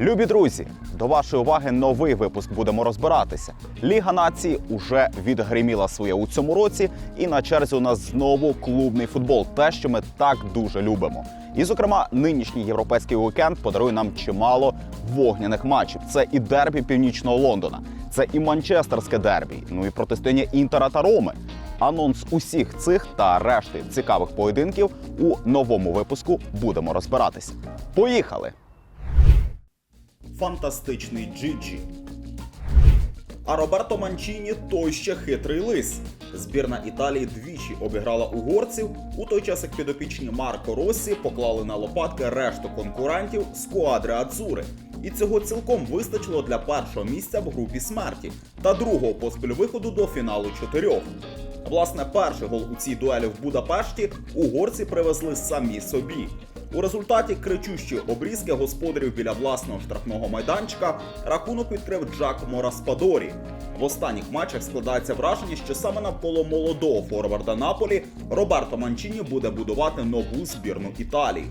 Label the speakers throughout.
Speaker 1: Любі друзі, до вашої уваги новий випуск будемо розбиратися. Ліга нації уже відгриміла своє у цьому році, і на черзі у нас знову клубний футбол, те, що ми так дуже любимо. І, зокрема, нинішній європейський уікенд подарує нам чимало вогняних матчів. Це і дербі північного Лондона, це і Манчестерське дербі, ну і протистояння Інтера та Роми. Анонс усіх цих та решти цікавих поєдинків у новому випуску будемо розбиратися. Поїхали! Фантастичний Джиджі. А Роберто Манчіні той ще хитрий лис. Збірна Італії двічі обіграла угорців, у той час як підопічні Марко Россі поклали на лопатки решту конкурентів з Куадри Адзури. І цього цілком вистачило для першого місця в групі смерті та другого поспіль виходу до фіналу чотирьох. Власне, перший гол у цій дуелі в Будапешті угорці привезли самі собі. У результаті кричущі обрізки господарів біля власного штрафного майданчика рахунок відкрив Джак Мораспадорі. В останніх матчах складається враження, що саме навколо молодого форварда Наполі Роберто Манчіні буде будувати нову збірну Італії.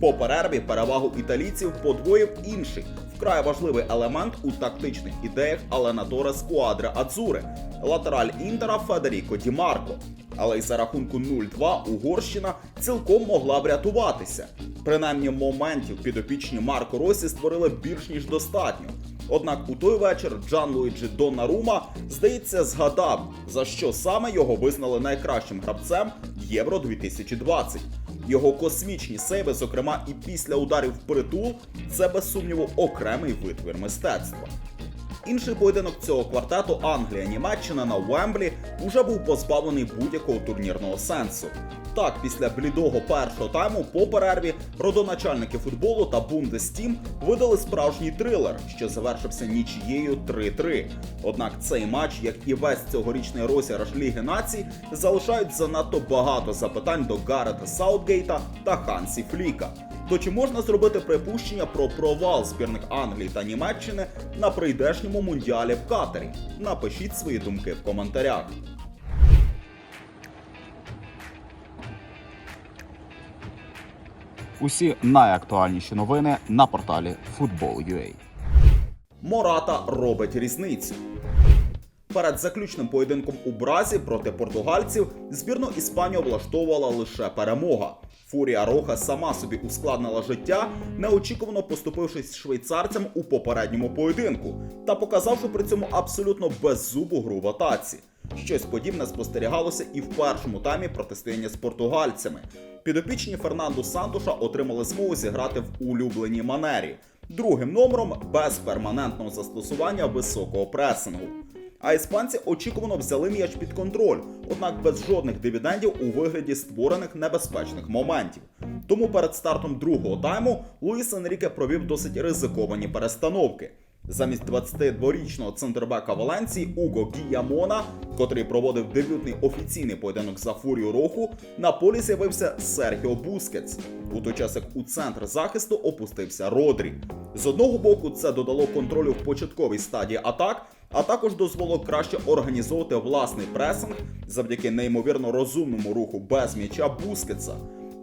Speaker 1: По перерві перевагу італійців подвоїв інший вкрай важливий елемент у тактичних ідеях Аленатора Скуадри Адзури латераль Інтера Федеріко Ді Марко. Але й за рахунку 0-2 Угорщина цілком могла врятуватися. Принаймні моментів підопічні Марко Росі створили більш ніж достатньо. Однак у той вечір Джан Луїджі Доннарума, здається, згадав, за що саме його визнали найкращим гравцем Євро 2020. Його космічні сейви, зокрема і після ударів в притул, це без сумніву окремий витвір мистецтва. Інший поєдинок цього квартету Англія-Німеччина на Уемблі уже був позбавлений будь-якого турнірного сенсу. Так, після блідого першого тайму по перерві родоначальники футболу та Бундестім видали справжній трилер, що завершився нічією 3-3. Однак цей матч, як і весь цьогорічний розіграш Ліги націй, залишають занадто багато запитань до Гарета Саутгейта та Хансі Фліка. То чи можна зробити припущення про провал збірних Англії та Німеччини на прийдешньому мундіалі в Катарі? Напишіть свої думки в коментарях. Усі найактуальніші новини на порталі Football.ua. Мората робить різницю. Перед заключним поєдинком у Бразі проти португальців збірну Іспанію влаштовувала лише перемога. Фурія Роха сама собі ускладнила життя, неочікувано поступившись швейцарцям у попередньому поєдинку та показавши при цьому абсолютно беззубу гру в атаці. Щось подібне спостерігалося і в першому таймі протистояння з португальцями. Підопічні Фернанду Сантуша отримали змогу зіграти в улюбленій манері. Другим номером без перманентного застосування високого пресингу. А іспанці очікувано взяли м'яч під контроль, однак без жодних дивідендів у вигляді створених небезпечних моментів. Тому перед стартом другого тайму Луїс Енріке провів досить ризиковані перестановки. Замість 22-річного центрбека Валенції Уго Гіямона, котрий проводив дебютний офіційний поєдинок за фурію роху, на полі з'явився Серхіо Бускетс. У той час як у центр захисту опустився Родрі. З одного боку, це додало контролю в початковій стадії атак, а також дозволило краще організовувати власний пресинг завдяки неймовірно розумному руху без м'яча Бускетса.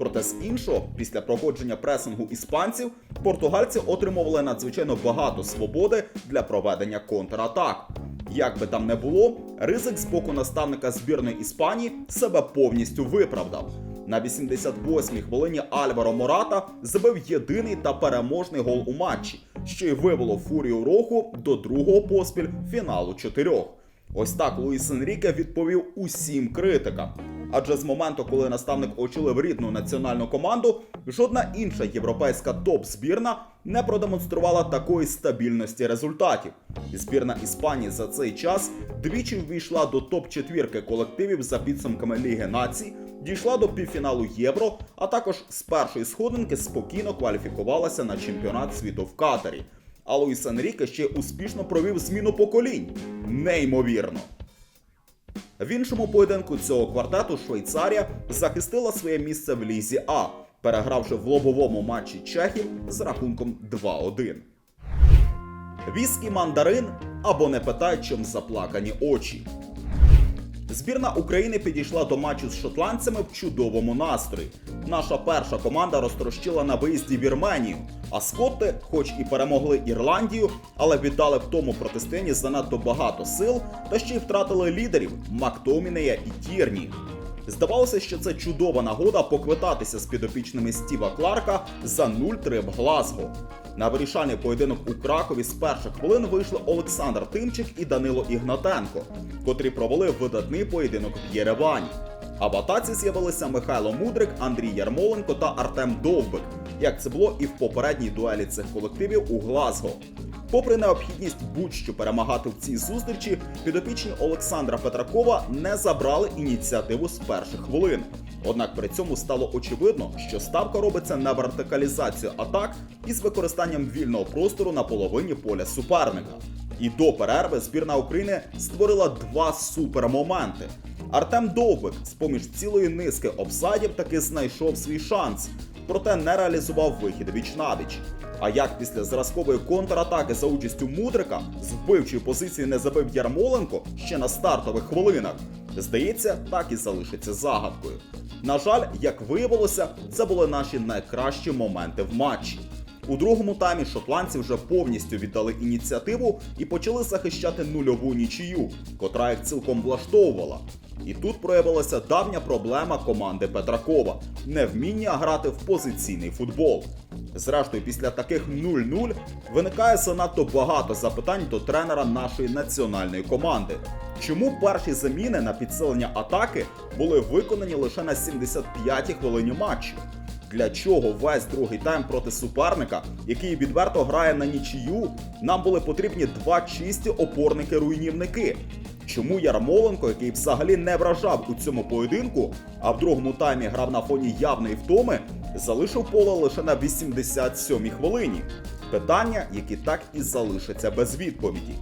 Speaker 1: Проте з іншого, після проходження пресингу іспанців, португальці отримували надзвичайно багато свободи для проведення контратак. Як би там не було, ризик з боку наставника збірної Іспанії себе повністю виправдав. На 88-й хвилині Альваро Мората забив єдиний та переможний гол у матчі, що й вивело фурію роху до другого поспіль фіналу чотирьох. Ось так Луїс Енріке відповів усім критикам. Адже з моменту, коли наставник очолив рідну національну команду, жодна інша європейська топ-збірна не продемонструвала такої стабільності результатів. Збірна Іспанії за цей час двічі ввійшла до топ-четвірки колективів за підсумками Ліги націй, дійшла до півфіналу Євро, а також з першої сходинки спокійно кваліфікувалася на чемпіонат світу в Катарі. А Луїс Енріке ще успішно провів зміну поколінь. Неймовірно. В іншому поєдинку цього квартету Швейцарія захистила своє місце в лізі А, перегравши в лобовому матчі Чехів з рахунком 2-1. Віскі мандарин або не питай, чим заплакані очі. Збірна України підійшла до матчу з шотландцями в чудовому настрої. Наша перша команда розтрощила на виїзді Вірменію. А скотти, хоч і перемогли Ірландію, але віддали в тому протистоянні занадто багато сил та ще й втратили лідерів Мактомінея і Тірні. Здавалося, що це чудова нагода поквитатися з підопічними Стіва Кларка за 0-3 в Глазго. На вирішальний поєдинок у Кракові з перших хвилин вийшли Олександр Тимчик і Данило Ігнатенко, котрі провели видатний поєдинок в Єревані. А в атаці з'явилися Михайло Мудрик, Андрій Ярмоленко та Артем Довбик, як це було і в попередній дуелі цих колективів у Глазго. Попри необхідність будь-що перемагати в цій зустрічі, підопічні Олександра Петракова не забрали ініціативу з перших хвилин. Однак при цьому стало очевидно, що ставка робиться на вертикалізацію атак із використанням вільного простору на половині поля суперника. І до перерви збірна України створила два супермоменти. Артем Довбик з поміж цілої низки обсадів таки знайшов свій шанс, проте не реалізував вихід віч-навіч. А як після зразкової контратаки за участю Мудрика з вбивчої позиції не забив Ярмоленко ще на стартових хвилинах, здається, так і залишиться загадкою. На жаль, як виявилося, це були наші найкращі моменти в матчі. У другому таймі шотландці вже повністю віддали ініціативу і почали захищати нульову нічию, котра їх цілком влаштовувала. І тут проявилася давня проблема команди Петракова невміння грати в позиційний футбол. Зрештою, після таких 0-0 виникає занадто багато запитань до тренера нашої національної команди. Чому перші заміни на підсилення атаки були виконані лише на 75-й хвилині матчу? Для чого весь другий тайм проти суперника, який відверто грає на нічию, нам були потрібні два чисті опорники-руйнівники? Чому Ярмоленко, який взагалі не вражав у цьому поєдинку, а в другому таймі грав на фоні явної втоми, залишив поле лише на 87-й хвилині? Питання, які так і залишаться без відповіді.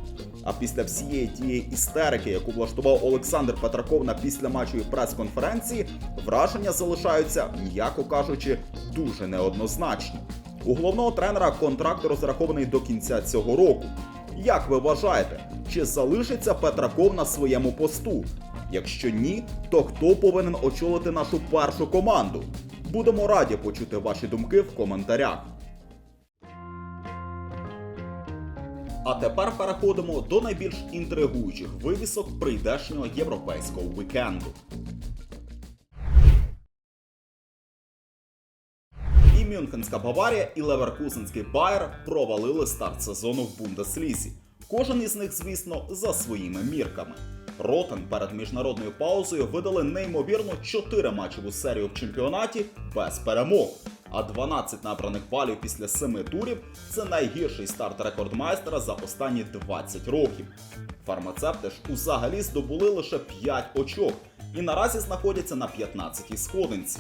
Speaker 1: А після всієї тієї істерики, яку влаштував Олександр Петраков на післяматчевій прес-конференції, враження залишаються, м'яко кажучи, дуже неоднозначні. У головного тренера контракт розрахований до кінця цього року. Як ви вважаєте, чи залишиться Петраков на своєму посту? Якщо ні, то хто повинен очолити нашу першу команду? Будемо раді почути ваші думки в коментарях. А тепер переходимо до найбільш інтригуючих вивісок прийдешнього європейського вікенду. Мюнхенська Баварія, і Леверкузенський Байер провалили старт сезону в Бундеслізі. Кожен із них, звісно, за своїми мірками. Ротен перед міжнародною паузою видали неймовірну 4 матчеву серію в чемпіонаті без перемог. А 12 набраних балів після 7 турів це найгірший старт рекордмайстера за останні 20 років. Фармацепти ж узагалі здобули лише 5 очок і наразі знаходяться на 15-й сходинці.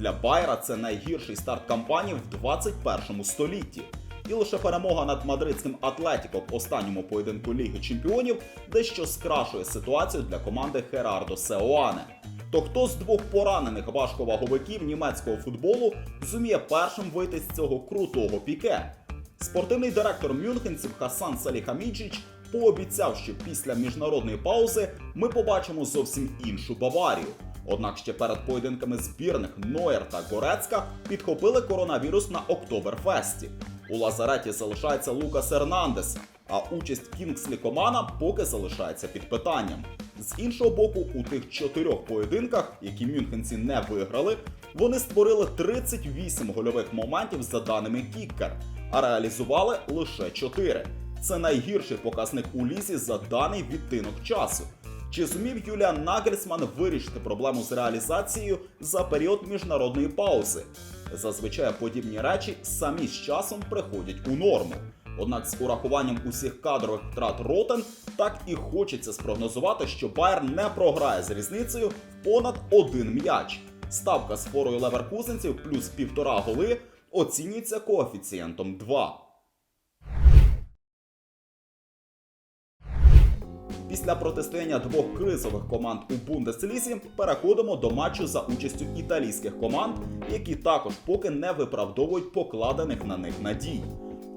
Speaker 1: Для Байера це найгірший старт кампанії в 21 столітті. І лише перемога над мадридським Атлетіко в останньому поєдинку Ліги Чемпіонів дещо скрашує ситуацію для команди Херардо Сеоане. То хто з двох поранених важковаговиків німецького футболу зуміє першим вийти з цього крутого піке? Спортивний директор мюнхенців Хасан Саліхаміджіч пообіцяв, що після міжнародної паузи ми побачимо зовсім іншу Баварію. Однак ще перед поєдинками збірних Нойер та Горецька підхопили коронавірус на Октоберфесті. У лазареті залишається Лукас Ернандес, а участь Кінгслі Комана поки залишається під питанням. З іншого боку, у тих чотирьох поєдинках, які мюнхенці не виграли, вони створили 38 гольових моментів за даними Кіккер, а реалізували лише 4. Це найгірший показник у лізі за даний відтинок часу. Чи зумів Юліан Нагельсман вирішити проблему з реалізацією за період міжнародної паузи? Зазвичай подібні речі самі з часом приходять у норму. Однак з урахуванням усіх кадрових втрат Ротен так і хочеться спрогнозувати, що Байер не програє з різницею в понад один м'яч. Ставка з форою леверкузенців плюс півтора голи оцінюється коефіцієнтом 2. Після протистояння двох кризових команд у Бундеслізі переходимо до матчу за участю італійських команд, які також поки не виправдовують покладених на них надій.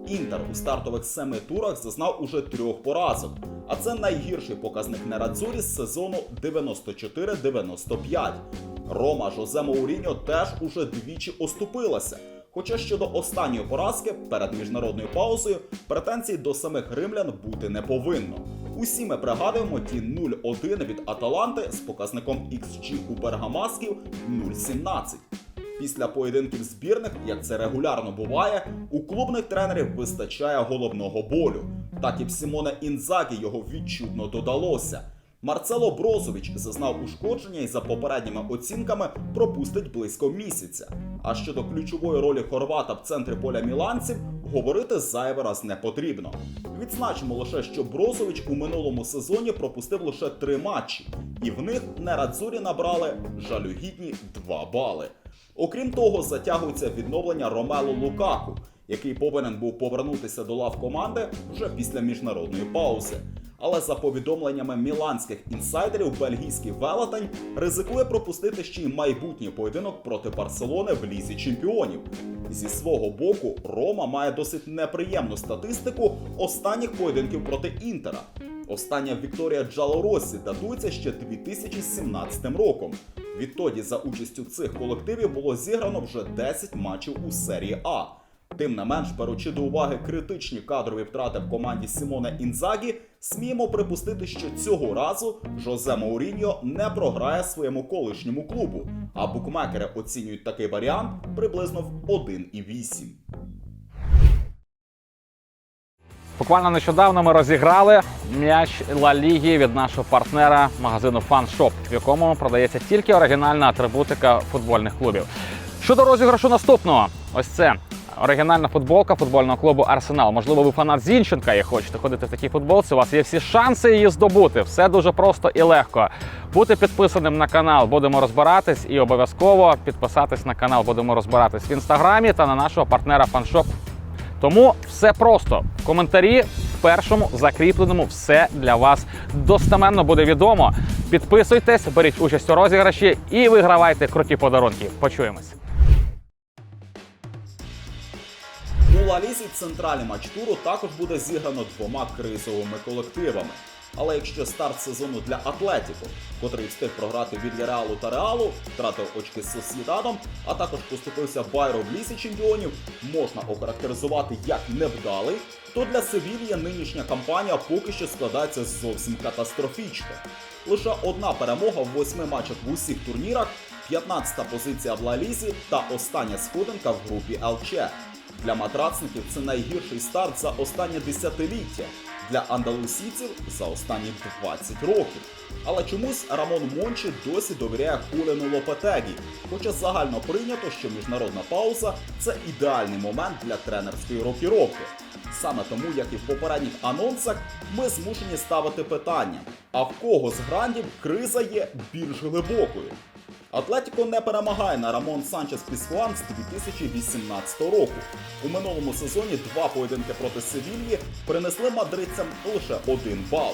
Speaker 1: Інтер у стартових семи турах зазнав уже трьох поразок, а це найгірший показник Нерадзурі з сезону 94-95. Рома Жозе Мауріньо теж уже двічі оступилася. Хоча щодо останньої поразки перед міжнародною паузою претензій до самих римлян бути не повинно. Усі ми пригадуємо ті 0-1 від Аталанти з показником XG у бергамасків 0-17. Після поєдинків збірних, як це регулярно буває, у клубних тренерів вистачає головного болю. Так і в Сімона Інзагі його відчутно додалося. Марцело Брозович зазнав ушкодження і за попередніми оцінками пропустить близько місяця. А щодо ключової ролі Хорвата в центрі поля міланців говорити зайвий раз не потрібно. Відзначимо лише, що Брозович у минулому сезоні пропустив лише три матчі, і в них нерадзурі набрали жалюгідні 2 бали. Окрім того, затягується відновлення Ромелу Лукаку, який повинен був повернутися до лав команди вже після міжнародної паузи. Але за повідомленнями міланських інсайдерів, бельгійський велетень ризикує пропустити ще й майбутній поєдинок проти Барселони в лізі чемпіонів. Зі свого боку, Рома має досить неприємну статистику останніх поєдинків проти Інтера. Остання Вікторія Джалоросі датується ще 2017 роком. Відтоді за участю цих колективів було зіграно вже 10 матчів у серії А. Тим не менш, беручи до уваги критичні кадрові втрати в команді Сімона Інзагі, сміємо припустити, що цього разу Жозе Мауріньо не програє своєму колишньому клубу, а букмекери оцінюють такий варіант приблизно в 1,8.
Speaker 2: Буквально нещодавно ми розіграли м'яч Ла Ліги від нашого партнера магазину FunShop, в якому продається тільки оригінальна атрибутика футбольних клубів. Щодо розіграшу наступного, ось це оригінальна футболка футбольного клубу Арсенал. Можливо, ви фанат Зінченка і хочете ходити в такій футболці. У вас є всі шанси її здобути. Все дуже просто і легко. Бути підписаним на канал, будемо розбиратись, і обов'язково підписатись на канал. Будемо розбиратись в інстаграмі та на нашого партнера FunShop тому все просто. В коментарі в першому закріпленому все для вас достеменно буде відомо. Підписуйтесь, беріть участь у розіграші і вигравайте круті подарунки. Почуємось.
Speaker 1: У Лалізі центральний матч туру також буде зіграно двома кризовими колективами. Але якщо старт сезону для Атлетіко, котрий встиг програти від Реалу та Реалу, втратив очки з Сосідадом, а також поступився Байро в лісі чемпіонів, можна охарактеризувати як невдалий, то для Севілья нинішня кампанія поки що складається зовсім катастрофічно. Лише одна перемога в восьми матчах в усіх турнірах, 15-та позиція в Ла-Лізі та остання сходинка в групі ЛЧ. Для матрацників це найгірший старт за останнє десятиліття. Для андалусійців за останні 20 років. Але чомусь Рамон Мончі досі довіряє Хуліну Лопетегі, хоча загально прийнято, що міжнародна пауза це ідеальний момент для тренерської рокіровки. Саме тому, як і в попередніх анонсах, ми змушені ставити питання: а в кого з грандів криза є більш глибокою? Атлетіко не перемагає на Рамон Санчес Піскуан з 2018 року. У минулому сезоні два поєдинки проти Севільї принесли мадридцям лише один бал.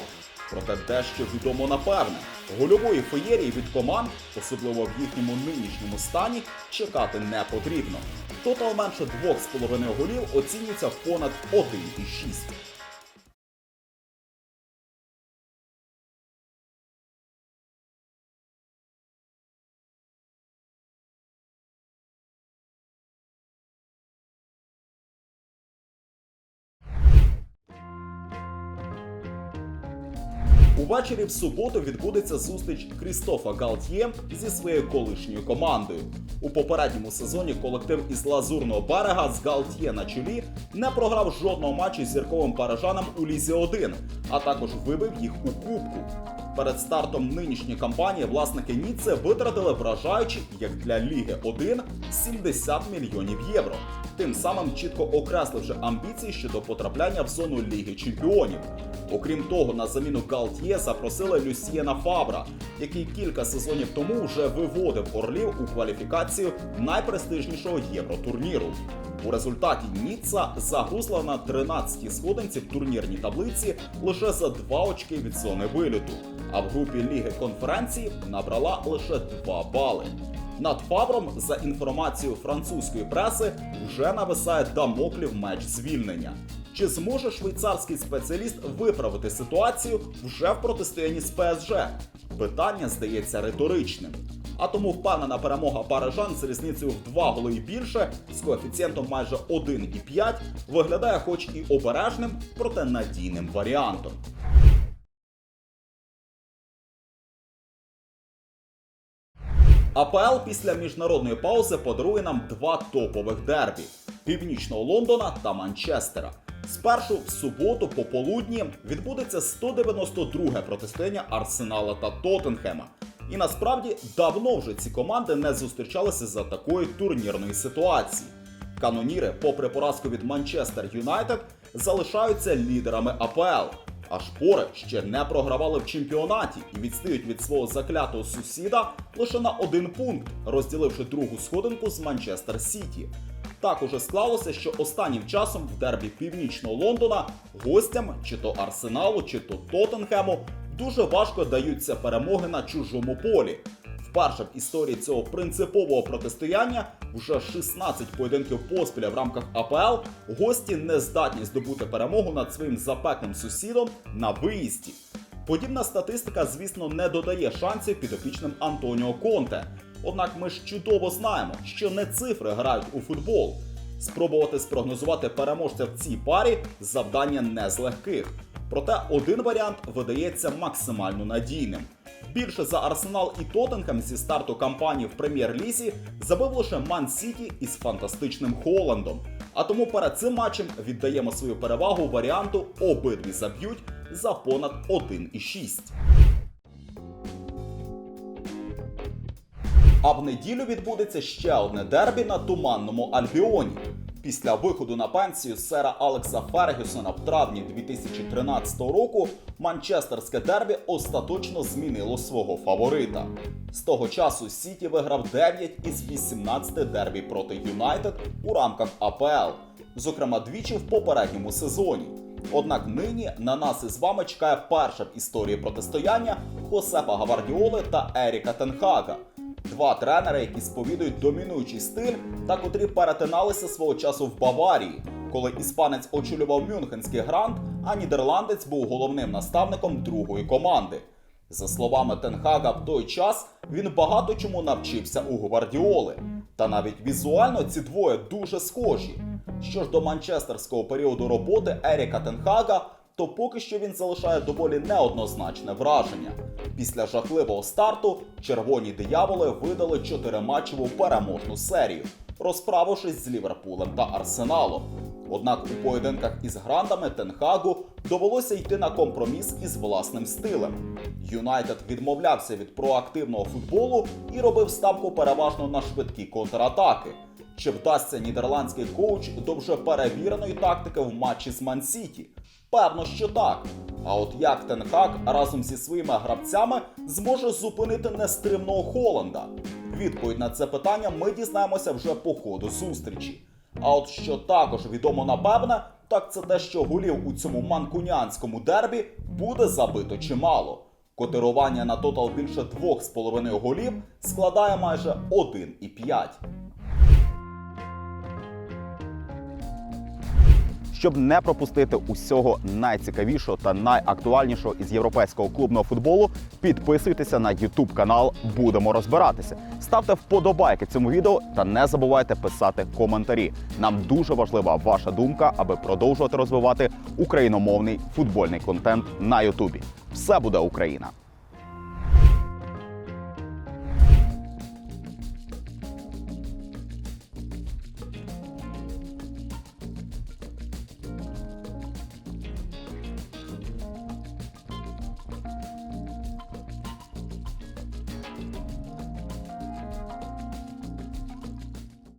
Speaker 1: Проте дещо відомо напевне. Гольової феєрії від команд, особливо в їхньому нинішньому стані, чекати не потрібно. Тотал менше 2,5 голів оцінюється в понад 1,6. Увечері в суботу відбудеться зустріч Крістофа Галтьє зі своєю колишньою командою. У попередньому сезоні колектив із Лазурного берега з Галтьє на чолі не програв жодного матчу з зірковим парижанам у Лізі 1, а також вибив їх у Кубку. Перед стартом нинішньої кампанії власники Ніцце витратили вражаючі, як для Ліги 1, 70 мільйонів євро. Тим самим чітко окресливши амбіції щодо потрапляння в зону Ліги Чемпіонів. Окрім того, на заміну Галтьє запросили Люсьєна Фабра, який кілька сезонів тому вже виводив орлів у кваліфікацію найпрестижнішого євротурніру. У результаті Ніцца загрузла на 13-й сходинці в турнірній таблиці лише за два очки від зони виліту, а в групі Ліги конференції набрала лише 2 бали. Над Фавром, за інформацією французької преси, вже нависає дамоклів меч звільнення. Чи зможе швейцарський спеціаліст виправити ситуацію вже в протистоянні з ПСЖ? Питання здається риторичним. А тому впевнена перемога парижан з різницею в два голи і більше з коефіцієнтом майже 1,5 виглядає хоч і обережним, проте надійним варіантом. АПЛ після міжнародної паузи подарує нам два топових дербі: північного Лондона та Манчестера. Спершу в суботу пополудні відбудеться 192 протистояння Арсенала та Тоттенхема. І насправді давно вже ці команди не зустрічалися за такої турнірної ситуації. Каноніри, попри поразку від Манчестер Юнайтед, залишаються лідерами АПЛ. А шпори ще не програвали в чемпіонаті і відстають від свого заклятого сусіда лише на один пункт, розділивши другу сходинку з Манчестер Сіті. Так уже склалося, що останнім часом в дербі північного Лондона гостям чи то Арсеналу, чи то Тоттенхему дуже важко даються перемоги на чужому полі. Вперше в історії цього принципового протистояння вже 16 поєдинків поспіля в рамках АПЛ гості не здатні здобути перемогу над своїм запеклим сусідом на виїзді. Подібна статистика, звісно, не додає шансів підопічним Антоніо Конте. Однак ми ж чудово знаємо, що не цифри грають у футбол. Спробувати спрогнозувати переможця в цій парі завдання не з легких. Проте один варіант видається максимально надійним. Більше за Арсенал і Тоттенхем зі старту кампанії в прем'єр-лізі забив лише Ман Сіті із фантастичним Холландом. А тому перед цим матчем віддаємо свою перевагу варіанту обидві заб'ють за понад 1,6. А в неділю відбудеться ще одне дербі на туманному Альбіоні. Після виходу на пенсію сера Алекса Фергюсона в травні 2013 року Манчестерське дербі остаточно змінило свого фаворита. З того часу Сіті виграв 9 із 18 дербі проти Юнайтед у рамках АПЛ, зокрема двічі в попередньому сезоні. Однак нині на нас із вами чекає перше в історії протистояння Хосепа Гавардіоли та Еріка Тенхага. Два тренери, які сповідують домінуючий стиль та котрі перетиналися свого часу в Баварії, коли іспанець очолював Мюнхенський грант, а нідерландець був головним наставником другої команди. За словами Тенхага, в той час він багато чому навчився у Гвардіоли. Та навіть візуально ці двоє дуже схожі. Що ж до манчестерського періоду роботи Еріка Тенхага, то поки що він залишає доволі неоднозначне враження. Після жахливого старту червоні дияволи видали чотириматчеву переможну серію, розправившись з Ліверпулем та Арсеналом. Однак у поєдинках із грандами Тенхагу довелося йти на компроміс із власним стилем. Юнайтед відмовлявся від проактивного футболу і робив ставку переважно на швидкі контратаки. Чи вдасться нідерландський коуч до вже перевіреної тактики в матчі з Ман-Сіті? Певно, що так. А от як Тенхак разом зі своїми гравцями зможе зупинити нестримного Холланда? Відповідь на це питання ми дізнаємося вже по ходу зустрічі. А от що також відомо напевне, так це те, що голів у цьому манкунянському дербі буде забито чимало. Котирування на тотал більше 2,5 голів складає майже 1,5. Щоб не пропустити усього найцікавішого та найактуальнішого із європейського клубного футболу, підписуйтеся на YouTube канал Будемо розбиратися. Ставте вподобайки цьому відео та не забувайте писати коментарі. Нам дуже важлива ваша думка, аби продовжувати розвивати україномовний футбольний контент на Ютубі. Все буде Україна!